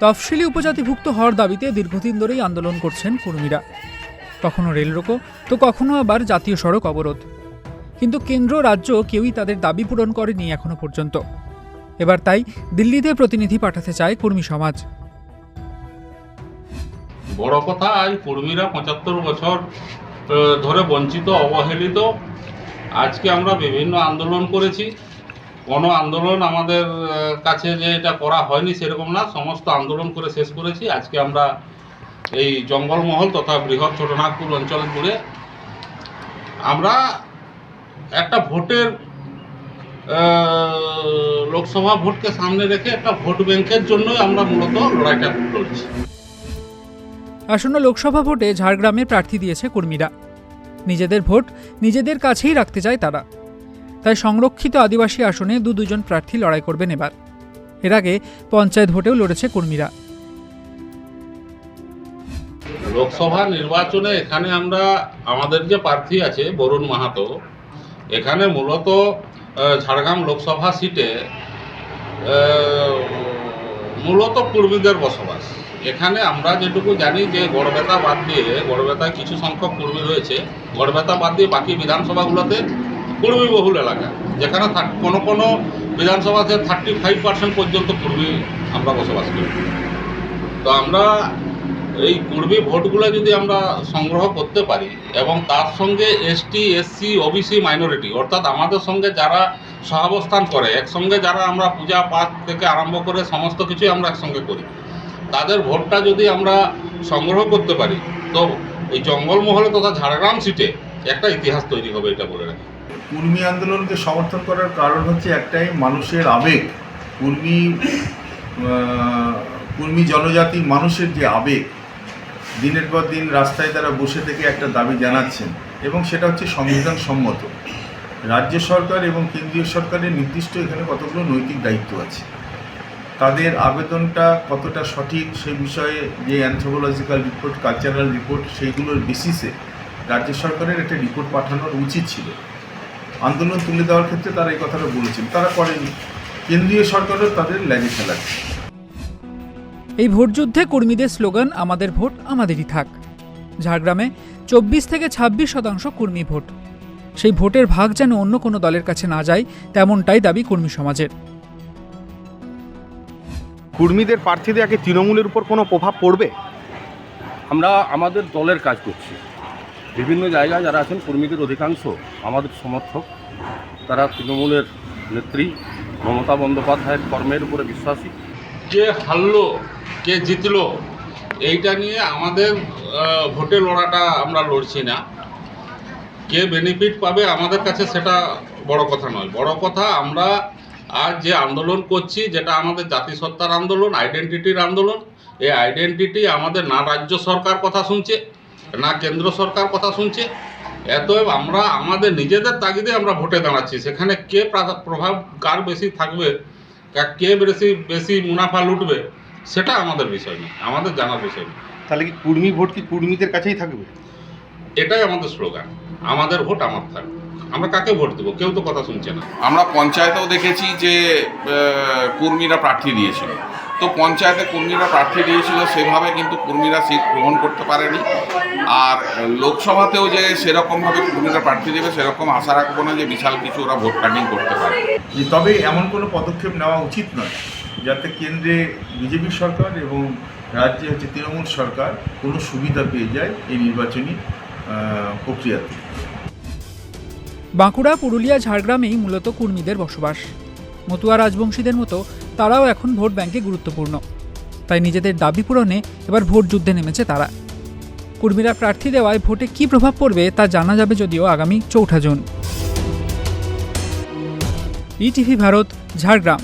তফসিলি উপজাতিভুক্ত হওয়ার দাবিতে দীর্ঘদিন ধরেই আন্দোলন করছেন কর্মীরা। কখনো রেল রোকো, তো কখনো আবার জাতীয় সড়ক অবরোধ। কিন্তু কেন্দ্র রাজ্য কেউই তাদের দাবি পূরণ করেনি এখনও পর্যন্ত। এবার তাই দিল্লিতে প্রতিনিধি পাঠাতে চায় কর্মী সমাজ। বড় কথা, আজ কর্মীরা পঁচাত্তর বছর ধরে বঞ্চিত, অবহেলিত। আজকে আমরা বিভিন্ন আন্দোলন করেছি। কোনো আন্দোলন আমাদের কাছে যে এটা করা হয়নি সেরকম না। সমস্ত আন্দোলন করে শেষ করেছি। আজকে আমরা এই জঙ্গলমহল তথা বৃহৎ ছোটনাগপুর অঞ্চল জুড়ে আমরা একটা ভোটের লোকসভা ভোটকে সামনে রেখে একটা ভোট ব্যাংকের জন্যই আমরা মূলত লড়াইটা লড়ছি আসন্ন লোকসভা ভোটে ঝাড়গ্রামে প্রার্থী দিয়েছে কর্মীরা। নিজেদের ভোট নিজেদের কাছেই রাখতে চায় তারা। তাই সংরক্ষিত আদিবাসী আসনে দু দুজন প্রার্থী লড়াই করবেন এবার। এর আগে পঞ্চায়েত ভোটেও লড়েছে কর্মীরা। লোকসভা নির্বাচনে এখানে আমরা, আমাদের যে প্রার্থী আছে, বরুণ মাহাতো, এখানে মূলত ঝাড়গ্রাম লোকসভা সিটে মূলত কর্মীদের বসবাস। এখানে আমরা যেটুকু জানি যে গড়বেতা বাদ দিয়ে, গড়বেতায় কিছু সংখ্যক কর্মী রয়েছে। গড়বেতা বাদ দিয়ে বাকি বিধানসভাগুলোতে কর্মী বহুল এলাকা, যেখানে কোনো কোনো বিধানসভাতে থার্টি ফাইভ পার্সেন্ট পর্যন্ত কর্মী আমরা বসবাস করি। তো আমরা এই কর্মী ভোটগুলো যদি আমরা সংগ্রহ করতে পারি এবং তার সঙ্গে এসটি এসসি ওবিসি মাইনরিটি অর্থাৎ আমাদের সঙ্গে যারা সহাবস্থান করে, একসঙ্গে যারা আমরা পূজা পাঠ থেকে আরম্ভ করে সমস্ত কিছুই আমরা একসঙ্গে করি, তাদের ভোটটা যদি আমরা সংগ্রহ করতে পারি, তো এই জঙ্গলমহলে তথা ঝাড়গ্রাম সিটে একটা ইতিহাস তৈরি হবে, এটা বলে রাখি। কুর্মী আন্দোলনকে সমর্থন করার কারণ হচ্ছে একটাই, মানুষের আবেগ। কুর্মী কুর্মী জনজাতি মানুষের যে আবেগ, দিনের পর দিন রাস্তায় তারা বসে থেকে একটা দাবি জানাচ্ছেন। এবং সেটা হচ্ছে সংবিধান সম্মত রাজ্য সরকার এবং কেন্দ্রীয় সরকারের নির্দিষ্ট এখানে কতগুলো নৈতিক দায়িত্ব আছে? তাদের আবেদনটা কতটা সঠিক সে বিষয়ে যে অ্যানথ্রোপোলজিক্যাল রিপোর্ট কালচারাল রিপোর্ট সেইগুলোর বেসিসে রাজ্য সরকারের একটা রিপোর্ট পাঠানোর উচিত ছিল। আন্দোলন তুলে দেওয়ার ক্ষেত্রে তারা এই কথাটা বলেছেন। তারা করেনি। কেন্দ্রীয় সরকারও তাদের ল্যাগে ফেলাচ্ছে এই ভোটযুদ্ধে কর্মীদের স্লোগান আমাদের ভোট আমাদেরই থাক। ঝাড়গ্রামে চব্বিশ থেকে ছাব্বিশ শতাংশ কর্মী ভোট। সেই ভোটের ভাগ যেন অন্য কোনো দলের কাছে না যায় তেমনটাই দাবি কর্মী সমাজের। কর্মীদের প্রার্থীদের আগে তৃণমূলের উপর কোনো প্রভাব পড়বে? আমরা আমাদের দলের কাজ করছি। বিভিন্ন জায়গায় যারা আছেন, কর্মীদের অধিকাংশ আমাদের সমর্থক। তারা তৃণমূলের নেত্রী মমতা বন্দ্যোপাধ্যায়ের কর্মের উপরে বিশ্বাসী। কে হারলো, কে জিতলো, এইটা নিয়ে আমাদের ভোটে লড়াটা আমরা লড়ছি না। কে বেনিফিট পাবে আমাদের কাছে সেটা বড় কথা নয়। বড় কথা, আমরা আজ যে আন্দোলন করছি, যেটা আমাদের জাতিসত্তার আন্দোলন আইডেন্টিটির আন্দোলন, এই আইডেন্টিটি আমাদের না রাজ্য সরকার কথা শুনছে। না কেন্দ্র সরকার কথা শুনছে এতএব আমরা আমাদের নিজেদের তাগিদে আমরা ভোটে দাঁড়াচ্ছি। সেখানে কে প্রভাব কার বেশি থাকবে কা- কে বেশি বেশি মুনাফা লুটবে সেটা আমাদের বিষয় নয় আমাদের জানার বিষয় নয়। তাহলে কি কুর্মী ভোট কি কুর্মীদের কাছেই থাকবে? এটাই আমাদের স্লোগান আমাদের ভোট আমার থাকবে। আমরা কাকে ভোট দেবো? কেউ তো কথা শুনছে না। আমরা পঞ্চায়েতেও দেখেছি যে কর্মীরা প্রার্থী দিয়েছিল। তো পঞ্চায়েতে কর্মীরা প্রার্থী দিয়েছিল সেভাবে কিন্তু কর্মীরা সিট গ্রহণ করতে পারেনি। আর লোকসভাতেও যে সেরকমভাবে কর্মীরা প্রার্থী দেবে সেরকম আশা রাখব না যে বিশাল কিছু ওরা ভোট কাটিং করতে পারে তবে এমন কোনো পদক্ষেপ নেওয়া উচিত নয় যাতে কেন্দ্রে বিজেপি সরকার এবং রাজ্যে হচ্ছে তৃণমূল সরকার কোনো সুবিধা পেয়ে যায় এই নির্বাচনী প্রক্রিয়াতে। বাঁকুড়া পুরুলিয়া ঝাড়গ্রামেই মূলত কর্মীদের বসবাস। মতুয়া রাজবংশীদের মতো তারাও এখন ভোট ব্যাংকে গুরুত্বপূর্ণ। তাই নিজেদের দাবি পূরণে এবার ভোট যুদ্ধে নেমেছে তারা। কর্মীরা প্রার্থী দেওয়ায় ভোটে কী প্রভাব পড়বে তা জানা যাবে যদিও আগামী চৌঠা জুন। ইটিভি ভারত, ঝাড়গ্রাম।